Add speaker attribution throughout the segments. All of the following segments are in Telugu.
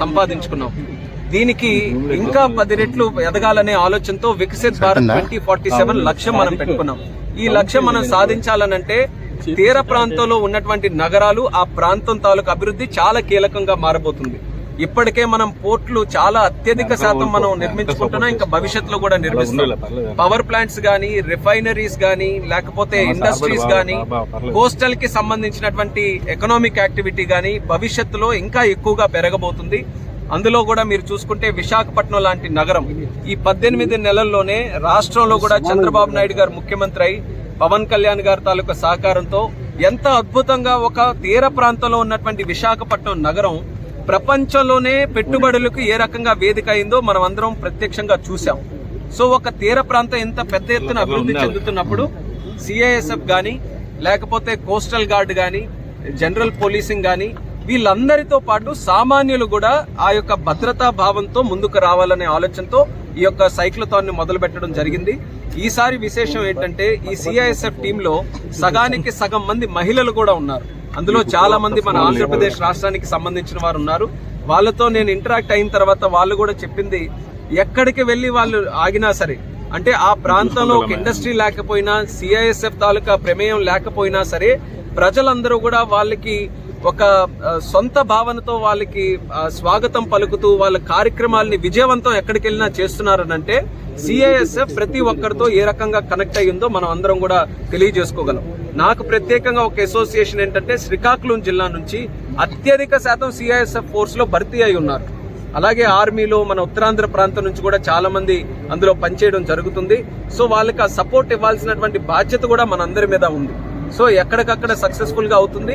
Speaker 1: సంపాదించుకున్నాం. దీనికి ఇంకా పది రెట్లు ఎదగాలనే ఆలోచనతో Viksit Bharat twenty forty seven లక్ష్యం మనం పెట్టుకున్నాం. ఈ లక్ష్యం మనం సాధించాలనంటే తీర ప్రాంతంలో ఉన్నటువంటి నగరాలు ఆ ప్రాంతం తాలూకు అభివృద్ధి చాలా కీలకంగా మారబోతుంది. ఇప్పటికే మనం పోర్ట్లు చాలా అత్యధిక శాతం మనం నిర్మించుకుంటున్నాం ఇంకా భవిష్యత్తులో కూడా నిర్మిస్తున్నాం పవర్ ప్లాంట్స్ గానీ రిఫైనరీస్ గానీ లేకపోతే ఇండస్ట్రీస్ గానీ కోస్టల్కి సంబంధించినటువంటి ఎకనామిక్ యాక్టివిటీ గానీ భవిష్యత్తులో ఇంకా ఎక్కువగా పెరగబోతుంది. అందులో కూడా మీరు చూసుకుంటే విశాఖపట్నం లాంటి నగరం ఈ పద్దెనిమిది నెలల్లోనే రాష్ట్రంలో కూడా చంద్రబాబు నాయుడు గారు ముఖ్యమంత్రి అయి పవన్ కళ్యాణ్ గారి తాలూకా సహకారంతో ఎంత అద్భుతంగా ఒక తీర ప్రాంతంలో ఉన్నటువంటి విశాఖపట్నం నగరం ప్రపంచంలోనే పెట్టుబడులకు ఏ రకంగా వేదిక అయిందో మనం అందరం ప్రత్యక్షంగా చూసాం సో ఒక తీర ప్రాంతం ఎంత పెద్ద ఎత్తున అభివృద్ధి చెందుతున్నప్పుడు సిఐఎస్ఎఫ్ గాని లేకపోతే కోస్టల్ గార్డ్ గాని జనరల్ పోలీసింగ్ గాని వీళ్ళందరితో పాటు సామాన్యులు కూడా ఆ యొక్క భద్రతా భావంతో ముందుకు రావాలనే ఆలోచనతో ఈ యొక్క సైక్లథాన్ని మొదలు పెట్టడం జరిగింది. ఈసారి విశేషం ఏంటంటే ఈ సిఐఎస్ఎఫ్ టీంలో సగానికి సగం మంది మహిళలు కూడా ఉన్నారు. అందులో చాలా మంది మన ఆంధ్రప్రదేశ్ రాష్ట్రానికి సంబంధించిన వారు ఉన్నారు. వాళ్ళతో నేను ఇంటరాక్ట్ అయిన తర్వాత వాళ్ళు కూడా చెప్పింది ఎక్కడికి వెళ్ళి వాళ్ళు ఆగినా సరే అంటే ఆ ప్రాంతంలో ఒక ఇండస్ట్రీ లేకపోయినా సిఐఎస్ఎఫ్ తాలూకా ప్రమేయం లేకపోయినా సరే ప్రజలందరూ కూడా వాళ్ళకి ఒక సొంత భావనతో వాళ్ళకి స్వాగతం పలుకుతూ వాళ్ళ కార్యక్రమాల్ని విజయవంతం ఎక్కడికి వెళ్ళినా చేస్తున్నారనంటే సిఐఎస్ఎఫ్ ప్రతి ఒక్కరితో ఏ రకంగా కనెక్ట్ అయ్యిందో మనం అందరం కూడా తెలియజేసుకోగలం. నాకు ప్రత్యేకంగా ఒక అసోసియేషన్ ఏంటంటే శ్రీకాకుళం జిల్లా నుంచి అత్యధిక శాతం సిఐఎస్ఎఫ్ ఫోర్స్లో భర్తీ అయి ఉన్నారు. అలాగే ఆర్మీలో మన ఉత్తరాంధ్ర ప్రాంతం నుంచి కూడా చాలా మంది అందులో పనిచేయడం జరుగుతుంది. సో వాళ్ళకి ఆ సపోర్ట్ ఇవ్వాల్సినటువంటి బాధ్యత కూడా మన అందరి మీద ఉంది. సో ఎక్కడికక్కడ సక్సెస్ఫుల్గా అవుతుంది.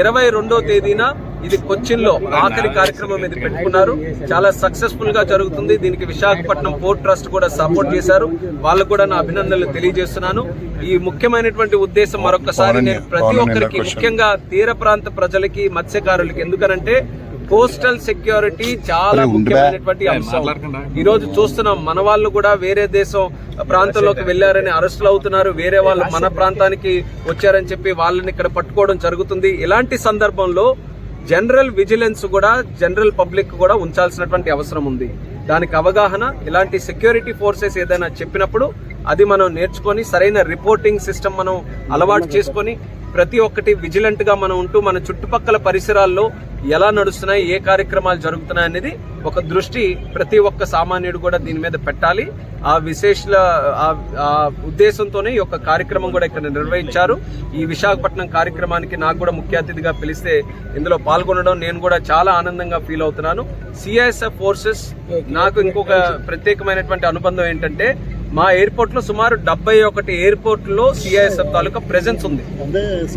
Speaker 1: ఇరవై రెండో తేదీన ఇది కొచ్చిన్లో ఆఖరి కార్యక్రమం ఇది పెట్టుకున్నారు. చాలా సక్సెస్ఫుల్గా జరుగుతుంది. దీనికి విశాఖపట్నం పోర్ట్ ట్రస్ట్ కూడా సపోర్ట్ చేశారు. వాళ్ళకు కూడా నా అభినందనలు తెలియజేస్తున్నాను. ఈ ముఖ్యమైనటువంటి ఉద్దేశం మరొకసారి నేను ప్రతి ఒక్కరికి ముఖ్యంగా తీర ప్రాంత ప్రజలకి మత్స్యకారులకి ఎందుకనంటే కోస్టల్ సెక్యూరిటీ చాలా ముఖ్యమైనటువంటి అంశం. ఈ రోజు చూస్తున్నాం మన వాళ్ళు కూడా వేరే దేశం ప్రాంతంలోకి వెళ్ళారని అరెస్టులు అవుతున్నారు వేరే వాళ్ళు మన ప్రాంతానికి వచ్చారని చెప్పి వాళ్ళని ఇక్కడ పట్టుకోవడం జరుగుతుంది. ఇలాంటి సందర్భంలో జనరల్ విజిలెన్స్ కూడా జనరల్ పబ్లిక్ కూడా ఉంచాల్సినటువంటి అవసరం ఉంది. దానికి అవగాహన ఇలాంటి సెక్యూరిటీ ఫోర్సెస్ ఏదైనా చెప్పినప్పుడు అది మనం నేర్చుకొని సరైన రిపోర్టింగ్ సిస్టమ్ మనం అలవాటు చేసుకొని ప్రతి ఒక్కటి విజిలెంట్గా మనం ఉంటూ మన చుట్టుపక్కల పరిసరాల్లో ఎలా నడుస్తున్నాయి ఏ కార్యక్రమాలు జరుగుతున్నాయి అనేది ఒక దృష్టి ప్రతి ఒక్క సామాన్యుడు కూడా దీని మీద పెట్టాలి. ఆ విశేష ఆ- ఆ ఉద్దేశంతోనే ఈ యొక్క కార్యక్రమం కూడా ఇక్కడ నిర్వహించారు. ఈ విశాఖపట్నం కార్యక్రమానికి నాకు కూడా ముఖ్య అతిథిగా పిలిస్తే ఇందులో పాల్గొనడం నేను కూడా చాలా ఆనందంగా ఫీల్ అవుతున్నాను. సిఐఎస్ఎఫ్ ఫోర్సెస్ నాకు ఇంకొక ప్రత్యేకమైనటువంటి అనుబంధం ఏంటంటే మా ఎయిర్పోర్ట్లో సుమారు డెబ్బై ఒకటి ఎయిర్పోర్ట్లో సిఐఎస్ఎఫ్ తాలూకా ప్రెజెన్స్ ఉంది.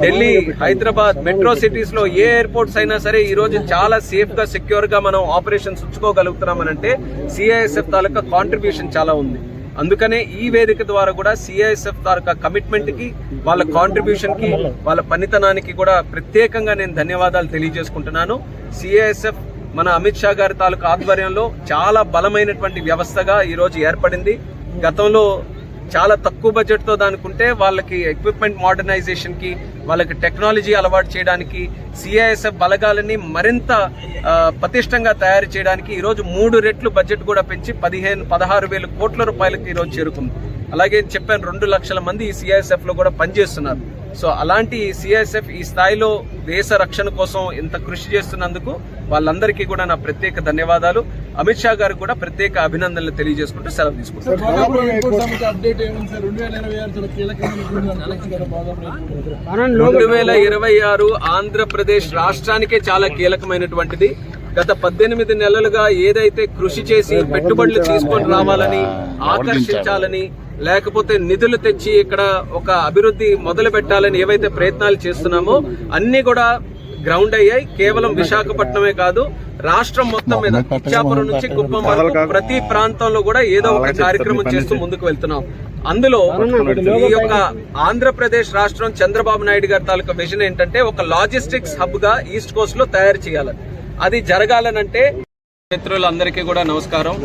Speaker 1: ఢిల్లీ హైదరాబాద్ మెట్రో సిటీస్లో ఏ ఎయిర్పోర్ట్స్ అయినా సరే ఈ రోజు చాలా సేఫ్గా సెక్యూర్గా మనం ఆపరేషన్స్ ఉంచుకోగలుగుతున్నామనంటే సిఐఎస్ఎఫ్ తాలూకా కాంట్రిబ్యూషన్ చాలా ఉంది. అందుకనే ఈ వేదిక ద్వారా కూడా సిఐఎస్ఎఫ్ తాలూకా కమిట్మెంట్కి వాళ్ళ కాంట్రిబ్యూషన్కి వాళ్ళ పనితనానికి కూడా ప్రత్యేకంగా నేను ధన్యవాదాలు తెలియజేసుకుంటున్నాను. సిఐఎస్ఎఫ్ మన అమిత్ షా గారి తాలూకా ఆధ్వర్యంలో చాలా బలమైనటువంటి వ్యవస్థగా ఈ రోజు ఏర్పడింది. గతంలో చాలా తక్కువ బడ్జెట్తో దానికుంటే వాళ్ళకి ఎక్విప్మెంట్ మోడర్నైజేషన్కి వాళ్ళకి టెక్నాలజీ అలవాటు చేయడానికి సిఐఎస్ఎఫ్ బలగాలని మరింత పతిష్టంగా తయారు చేయడానికి ఈరోజు మూడు రెట్లు బడ్జెట్ కూడా పెంచి పదిహేను పదహారు వేల కోట్ల రూపాయలకు ఈరోజు చేరుకుంది. అలాగే చెప్పాను రెండు లక్షల మంది ఈ సిఐఎస్ఎఫ్లో కూడా పనిచేస్తున్నారు. సో అలాంటి సిఐఎస్ఎఫ్ ఈ స్థాయిలో దేశ రక్షణ కోసం ఇంత కృషి చేస్తున్నందుకు వాళ్ళందరికీ కూడా నా ప్రత్యేక ధన్యవాదాలు. అమిత్ షా గారికి కూడా ప్రత్యేక అభినందనలు తెలియజేసుకుంటూ సెలవు తీసుకుంటాను
Speaker 2: ఎయిర్పోర్ట్ రెండు వేల ఇరవై ఆరు
Speaker 1: ఆంధ్రప్రదేశ్ రాష్ట్రానికే చాలా కీలకమైనటువంటిది. గత పద్దెనిమిది నెలలుగా ఏదైతే కృషి చేసి పెట్టుబడులు తీసుకొని రావాలని ఆకర్షించాలని లేకపోతే నిధులు తెచ్చి ఇక్కడ ఒక అభివృద్ధి మొదలు పెట్టాలని ఏవైతే ప్రయత్నాలు చేస్తున్నామో అన్ని కూడా గ్రౌండ్ అయ్యాయి. కేవలం విశాఖపట్నమే కాదు రాష్ట్రం మొత్తం మీద ఇచ్చాపురం నుంచి కుప్పం వరకు ప్రతి ప్రాంతంలో కూడా ఏదో ఒక కార్యక్రమం చేస్తూ ముందుకు వెళ్తున్నాం. అందులో ఈ యొక్క ఆంధ్రప్రదేశ్ రాష్ట్రం చంద్రబాబు నాయుడు గారి తాలూకా విజన్ ఏంటంటే ఒక లాజిస్టిక్స్ హబ్గా ఈస్ట్ కోస్ట్లో తయారు చేయాలని అది జరగాలనంటే మిత్రులందరికీ కూడా నమస్కారం.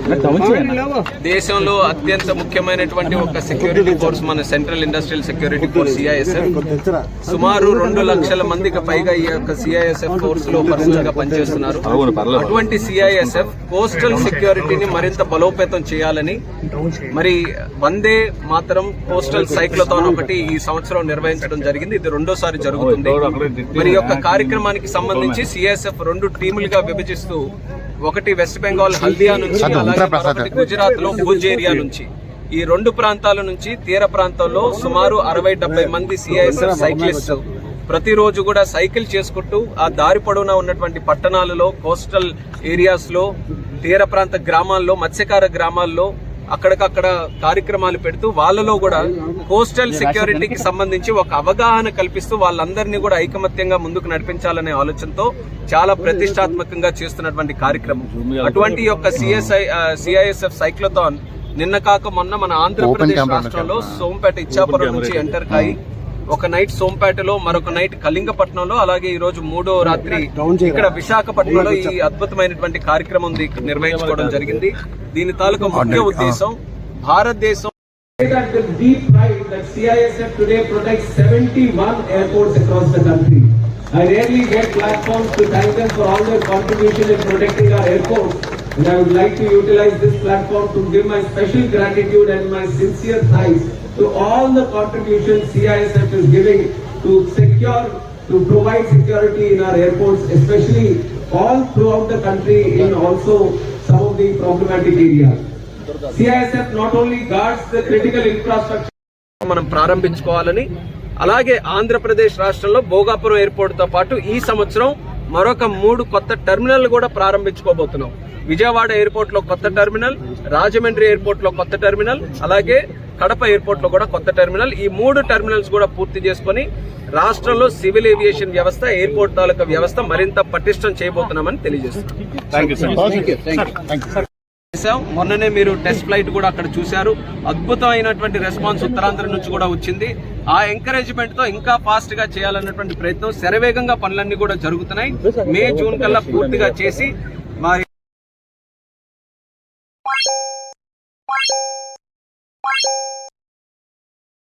Speaker 1: దేశంలో అత్యంత ముఖ్యమైనటువంటి ఒక సెక్యూరిటీ ఫోర్స్ మన central industrial security force CISF సుమారు రెండు లక్షల మందికి పైగా ఈ యొక్క సిఐఎస్ఎఫ్ ఫోర్స్లో పర్సనల్గా పనిచేస్తున్నారు. అటువంటి సిఐఎస్ఎఫ్ కోస్టల్ సెక్యూరిటీని మరింత బలోపేతం చేయాలని మరి వందే మాత్రం కోస్టల్ సైక్లథాన్ ఒకటి ఈ సంవత్సరం నిర్వహించడం జరిగింది. ఇది రెండోసారి జరుగుతుంది. మరి ఈ యొక్క కార్యక్రమానికి సంబంధించి సిఐఎస్ఎఫ్ రెండు టీములుగా విభజిస్తూ ఒకటి వెస్ట్ బెంగాల్ హల్దియా నుంచి అలాగే గుజరాత్లో భుజ్ ఏరియా నుంచి. ఈ రెండు ప్రాంతాల నుంచి తీర ప్రాంతంలో సుమారు అరవై డెబ్బై మంది సిఐఎస్ఎఫ్ సైక్లిస్ట్ ప్రతిరోజు కూడా సైకిల్ చేసుకుంటూ ఆ దారి పొడవునా ఉన్నటువంటి పట్టణాలలో కోస్టల్ ఏరియాస్లో తీర ప్రాంత గ్రామాల్లో మత్స్యకార గ్రామాల్లో అక్కడికక్కడ కార్యక్రమాలు పెడుతూ వాళ్ళలో కూడా కోస్టల్ సెక్యూరిటీకి సంబంధించి ఒక అవగాహన కల్పిస్తూ వాళ్ళందరినీ కూడా ఐకమత్యంగా ముందుకు నడిపించాలనే ఆలోచనతో చాలా ప్రతిష్టాత్మకంగా చేస్తున్నటువంటి కార్యక్రమం. అటువంటి యొక్క సిఎస్ఐ సిఐఎస్ఎఫ్ సైక్లోథాన్ నిన్న కాక మొన్న మన ఆంధ్రప్రదేశ్ రాష్ట్రంలో సోంపేట ఇచ్చాపురం నుంచి ఎంటర్ కాయి. ఒక నైట్ సోంపేటలో మరొక నైట్ కళింగపట్నంలో అలాగే ఈ రోజు మూడో రాత్రి ఇక్కడ విశాఖపట్నంలో ఈ అద్భుతమైనటువంటి కార్యక్రమం ఉంది నిర్వహించుకోవడం జరిగింది దీని తాలూకా ముఖ్య ఉద్దేశం భారతదేశం
Speaker 3: that with deep pride that CISF today protects 71 airports across the country. I rarely get platforms to thank them for all their contribution in protecting our airports. And I would like to utilize this platform to give my special gratitude and my sincere thanks to all the contributions CISF is giving to secure, to provide security in our airports, especially all throughout the country in also some of the problematic areas. CISF not only guards the critical infrastructure
Speaker 1: మనం ప్రారంభించుకోవాలని అలాగే ఆంధ్రప్రదేశ్ రాష్ట్రంలో భోగాపురం ఎయిర్పోర్ట్తో పాటు ఈ సంవత్సరం మరొక మూడు కొత్త టెర్మినల్ కూడా ప్రారంభించుకోబోతున్నాం విజయవాడ ఎయిర్పోర్ట్లో కొత్త టెర్మినల్ రాజమండ్రి ఎయిర్పోర్ట్లో కొత్త టెర్మినల్ అలాగే కడప ఎయిర్పోర్ట్లో కూడా కొత్త టెర్మినల్. ఈ మూడు టెర్మినల్స్ కూడా పూర్తి చేసుకొని రాష్ట్రంలో సివిల్ ఏవియేషన్ వ్యవస్థ ఎయిర్పోర్ట్ తాలూకా వ్యవస్థ మరింత పటిష్టం చేయబోతున్నామని తెలియజేస్తున్నాం. మొన్ననే మీరు టెస్ట్ ఫ్లైట్ కూడా అక్కడ చూశారు. అద్భుతమైనటువంటి రెస్పాన్స్ ఉత్తరాంధ్ర నుంచి కూడా వచ్చింది. ఆ ఎంకరేజ్మెంట్తో ఇంకా ఫాస్ట్గా చేయాలన్నటువంటి ప్రయత్నం. శరవేగంగా పనులన్నీ కూడా జరుగుతున్నాయి. మే జూన్ కల్లా పూర్తిగా చేసి మరి